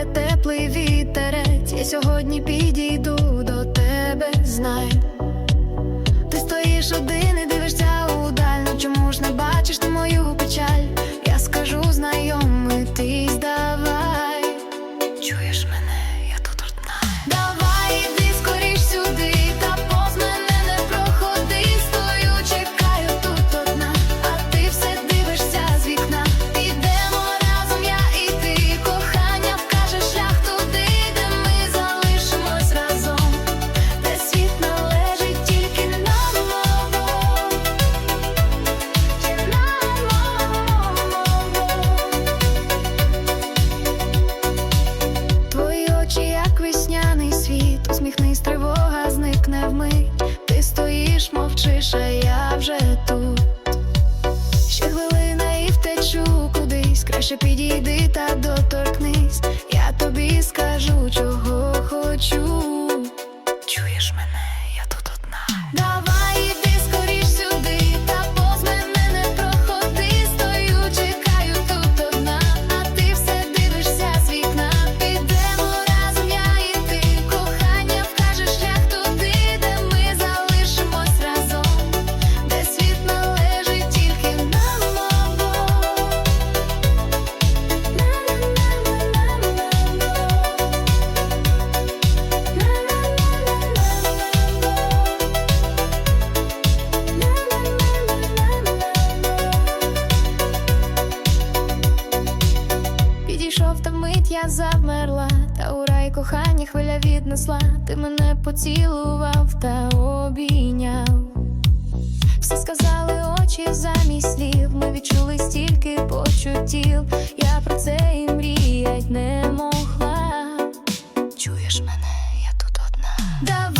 грає теплий вітерець, я сьогодні підійду до тебе, знай, ти стоїш один. Світ, усміхнись, тривога зникне вмить. Ти стоїш, мовчиш, а я вже тут. Ще хвилина і втечу кудись. Краще підійди та доторкнись. Я тобі скажу, чого хочу. Чуєш мене, я завмерла, та у рай кохання хвиля віднесла, ти мене поцілував та обійняв. Все сказали очі замість слів, ми відчули стільки почуттів, я про це і мріять не могла. Чуєш мене, я тут одна. Давай